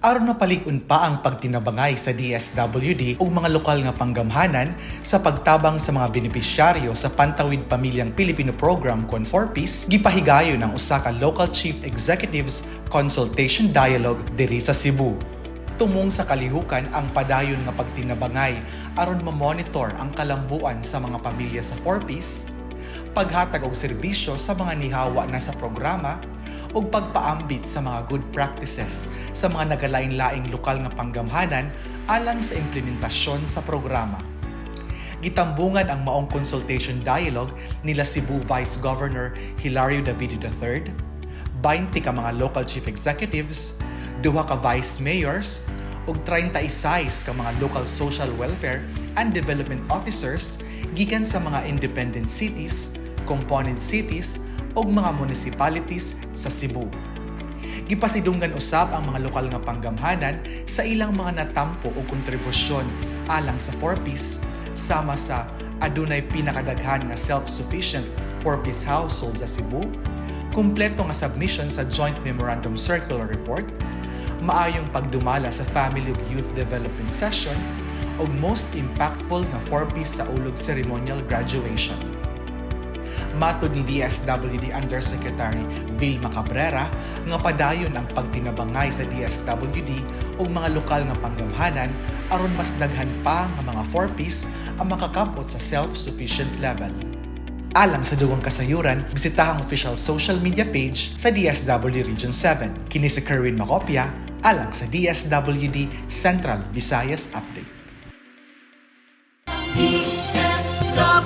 aron mapalig-on pa ang pagtinabangay sa DSWD ug mga lokal nga panggamhanan sa pagtabang sa mga benepisyaryo sa Pantawid Pamilyang Pilipino Program kon 4Ps gipahigayon ng usa ka local chief executives consultation dialogue diri sa Cebu. Tumong sa kalihukan ang padayon nga pagtinabangay aron ma-monitor ang kalambuan sa mga pamilya sa 4Ps, paghatag og serbisyo sa mga nihawa na sa programa ug pagpaambit sa mga good practices sa mga nagalain-laing lokal nga panggamhanan alang sa implementasyon sa programa. Gitambungan ang maong consultation dialogue nila Cebu Vice Governor Hilario Davido III, 20 ka mga local chief executives, duha ka vice mayors, ug 36 ka mga local social welfare and development officers gikan sa mga independent cities, component cities ug mga municipalities sa Cebu. Gipasidunggan usab ang mga lokal nga panggamhanan sa ilang mga natampo o kontribusyon alang sa 4Ps sama sa adunay pinakadaghan nga self-sufficient 4Ps household sa Cebu, kumpleto nga submission sa Joint Memorandum Circular Report, maayong pagdumala sa Family ug Youth Development Session, ug most impactful nga 4Ps sa ulog ceremonial graduation. Matod ni DSWD Undersecretary Vilma Cabrera nga padayon ang pagtinabangay sa DSWD ug mga lokal nga panggamhanan aron mas daghan pa nga mga 4Ps ang makakapot sa self-sufficient level. Alang sa duwang kasayuran, bisita ang official social media page sa DSWD Region 7. Kini si Kerwin Macopia, alang sa DSWD Central Visayas Update. DSWD